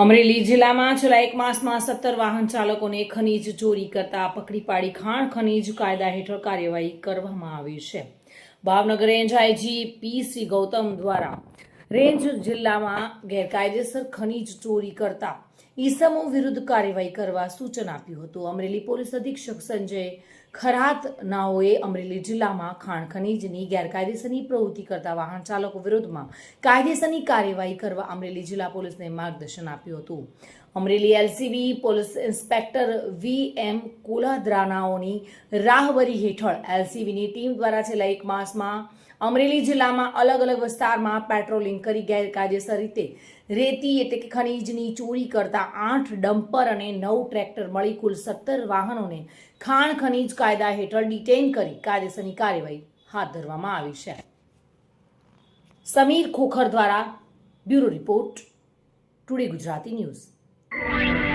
અમરેલી જિલ્લામાં છેલ્લા એક માસમાં સત્તર વાહન ચાલકોને ખનીજ ચોરી કરતા પકડી પાડી ખાણ ખનીજ કાયદા હેઠળ કાર્યવાહી કરવામાં આવી છે. Bhavnagar range I G P C Gautam દ્વારા રેન્જ જિલ્લામાં ગેરકાયદેસર ખનીજ ચોરી કરતા ઈસમો વિરુદ્ધ કાર્યવાહી કરવા સૂચન આપ્યું હતું. અમરેલી પોલીસ અધિક્ષક સંજય ખરાતનાઓએ અમરેલી જિલ્લામાં ખાણ ખનીજની ગેરકાયદેસરની પ્રવૃત્તિ કરતા વાહન ચાલકો વિરુદ્ધમાં કાયદેસરની કાર્યવાહી કરવા અમરેલી જિલ્લા પોલીસને માર્ગદર્શન આપ્યું હતું. Amreli L C B police inspector V M કોલાદ્રાનાઓની રાહવરી હેઠળ એલસીબીની ટીમ દ્વારા છેલ્લા એક માસમાં અમરેલી જિલ્લામાં અલગ અલગ વિસ્તારમાં પેટ્રોલિંગ કરી ગેરકાયદેસર રીતે રેતી એટલે કે ખનીજની ચોરી કરતા આઠ ડમ્પર અને નવ ટ્રેક્ટર મળી કુલ સત્તર વાહનોને ખાણ ખનીજ કાયદા હેઠળ ડિટેઇન કરી કાયદેસરની કાર્યવાહી હાથ ધરવામાં આવી છે. સમીર ખોખર દ્વારા bureau report, today Gujarati news.